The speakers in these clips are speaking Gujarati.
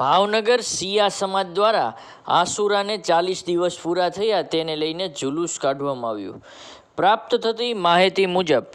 ભાવનગર સિયા સમાજ દ્વારા આસુરાને ચાલીસ દિવસ પૂરા થયા તેને લઈને જુલુસ કાઢવામાં આવ્યું. પ્રાપ્ત થતી માહિતી મુજબ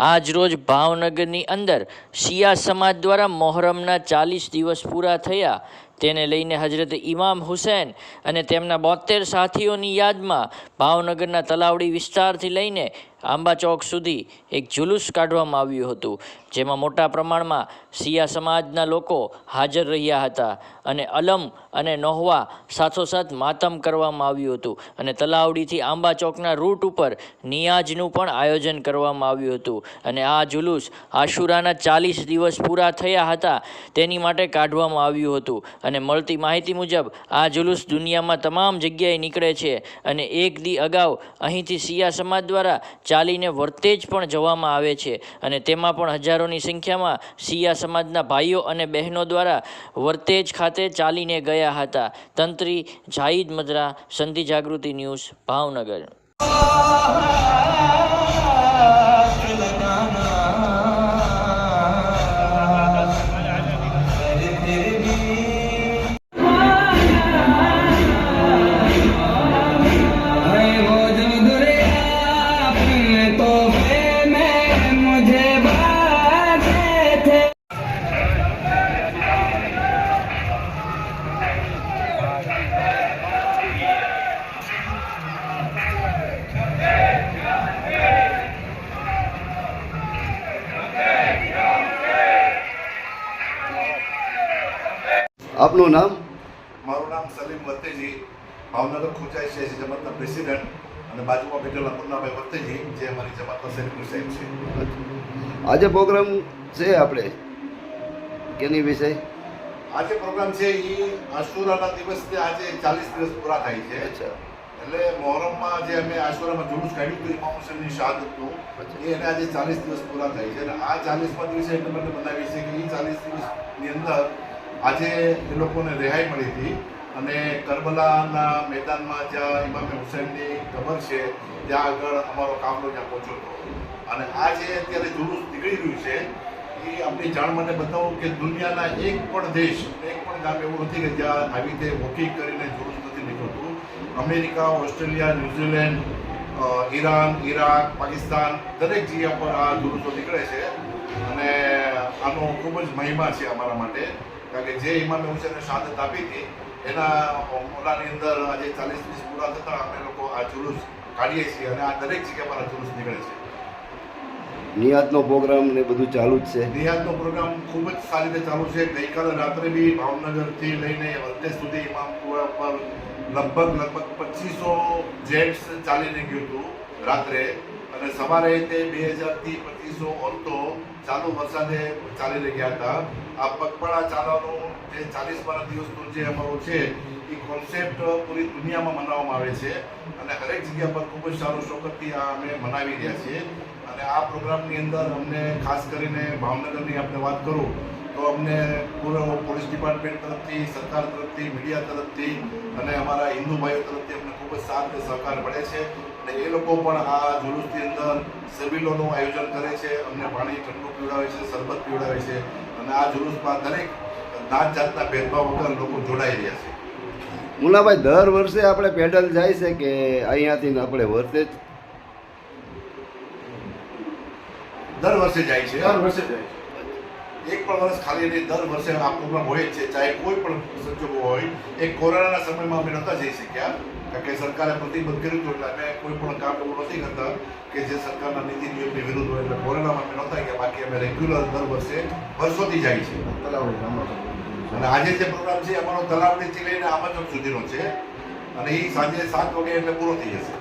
આજરોજ ભાવનગરની અંદર શિયા સમાજ દ્વારા મોહરમના ચાલીસ દિવસ પૂરા થયા તેને લઈને હજરત ઇમામ હુસૈન અને તેમના બોતેર સાથીઓની યાદમાં ભાવનગરના તલાવડી વિસ્તારથી લઈને આંબા ચોક સુધી એક જુલુસ કાઢવામાં આવ્યું હતું, જેમાં મોટા પ્રમાણમાં શિયા સમાજના લોકો હાજર રહ્યા હતા અને અલમ અને નોહવા સાથોસાથ માતમ કરવામાં આવ્યું હતું અને તલાવડીથી આંબા ચોકના રૂટ ઉપર નિયાજનું પણ આયોજન કરવામાં આવ્યું હતું અને આ જુલુસ આશુરાના ચાલીસ દિવસ પૂરા થયા હતા તેની માટે કાઢવામાં આવ્યું હતું અને મળતી માહિતી મુજબ આ જુલુસ દુનિયામાં તમામ જગ્યાએ નીકળે છે અને એક દી અગાઉ અહીંથી સિયા સમાજ દ્વારા ચાલીને વર્તેજ પણ જવામાં આવે છે અને તેમાં પણ હજારોની સંખ્યામાં સિયા સમાજના ભાઈઓ અને બહેનો દ્વારા વર્તેજ ખાતે ચાલીને ગયા હતા. તંત્રી જાહિદ મદરા, સંધિ જાગૃતિ ન્યૂઝ, ભાવનગર. આપનું નામ? મારું નામ સલીમ વત્તેજી ભાવનગર ખુંચાઈ છે જમાતના પ્રેસિડેન્ટ અને બાજુમાં બેઠેલા મુન્નાભાઈ વત્તેજી જે અમારી જમાતના સેક્રેટરી સાહેબ છે. આજે પ્રોગ્રામ છે આપણે? કેની વિષય આજે પ્રોગ્રામ છે એ આશુરાના દિવસથી આજે ચાલીસ દિવસ પૂરા થાય છે. એટલે મોહરમમાં જે અમે આશુરામાં જુલુસ કાઢ્યું હતું ઇમામ હુસેનની શહાદતનું એ એને આજે ચાલીસ દિવસ પૂરા થાય છે. અને આ ચાલીસમાં દિવસે એટલે મને બનાવી છે કે એ ચાલીસ દિવસની અંદર આજે એ લોકોને રેહાઈ મળી હતી અને કરબલાના મેદાનમાં જ્યાં ઇમામ હુસેનની કબર છે, ત્યાં આગળ અમારો કાફલો ત્યાં પહોંચ્યો હતો. અને આ જે અત્યારે જુલુસ નીકળી રહ્યું છે, એ આપણી જાણ મને બતાવું કે દુનિયાના એક પણ દેશ, એક પણ ગામ એવું નથી કે જ્યાં આવી રીતે વોકિંગ કરીને જુલુસ નથી નીકળતું. America, Australia, New Zealand Iran, Iraq, Pakistan દરેક જગ્યા પર આ જુલુસો નીકળે છે. અને આનો ખૂબ જ મહિમા છે અમારા માટે. કારણ કે જે ઇમામે હુસેને શહાદત આપી હતી એના ઓલાની અંદર આજે ચાલીસ દિવસ પૂરા થતા અમે લોકો આ જુલુસ કાઢીએ છીએ અને આ દરેક જગ્યા પર આ જુલુસ નીકળે છે. નિયાતનો પ્રોગ્રામ ને બધું ચાલુ જ છે. રિયાઝનો પ્રોગ્રામ ખૂબ જ સારી રીતે ચાલુ છે. ગઈકાલે રાત્રે બી ભાવનગરથી લઈને અત્યાર સુધી ઇમામપુરા પર લગભગ લગભગ પચીસો જેન્ટ્સ ચાલીને ગયું હતું રાત્રે. અને સવારે તે બે હજારથી પચીસો ઓરતો ચાલુ વરસાદે ચાલી રહ્યા હતા. આ પગપાળા ચાલવાનું જે ચાલીસ બારા દિવસનું જે અમારું છે, એ કોન્સેપ્ટ પૂરી દુનિયામાં મનાવવામાં આવે છે. અને હરેક જગ્યા પર ખૂબ જ સારો શોકતથી આ અમે મનાવી રહ્યા છીએ. અને આ પ્રોગ્રામની અંદર અમને ખાસ કરીને ભાવનગરની આપણે વાત કરું, તો અમને પૂરો પોલીસ ડિપાર્ટમેન્ટ તરફથી, સરકાર તરફથી, મીડિયા તરફથી અને અમારા હિન્દુ ભાઈઓ તરફથી ખૂબ જ સાથ સહકાર મળે છે અને એ લોકો પણ આ જુલુસની અંદર સબીલોનું આયોજન કરે છે. અમને પાણી ઠંડુ પીવડાવે છે શરબત પીવડાવે છે અને આ જુલુસમાં દરેક નાત જાતના ભેદભાવ વગર લોકો જોડાઈ રહ્યા છે. મુલાભાઈ દર વર્ષે આપણે પેડલ જાય છે કે અહીંયાથી આપણે વર્ષે દર વર્ષે જાય છે. દર વર્ષે જાય એક પણ વર્ષ ખાલી નહીં દર વર્ષે આ પ્રોગ્રામ હોય જ છે. ચાહે કોઈ પણ સંજોગો હોય એ કોરોનાના સમયમાં અમે નહોતા જઈ શક્યા. કારણ કે સરકારે પ્રતિબંધ કર્યું હતું એટલે અમે કોઈ પણ કામ એવું નથી કરતા કે જે સરકારના નીતિ નિયમની વિરુદ્ધ હોય એટલે કોરોનામાં અમે નહોતા ગયા. બાકી અમે રેગ્યુલર દર વર્ષે વર્ષોથી જાય છે. તલાવડી અને આજે જે પ્રોગ્રામ છે અમારો તલાવડીથી લઈને આમંત્રણ સુધીનો છે. અને એ સાંજે સાત વાગે એટલે પૂરો થઈ જશે.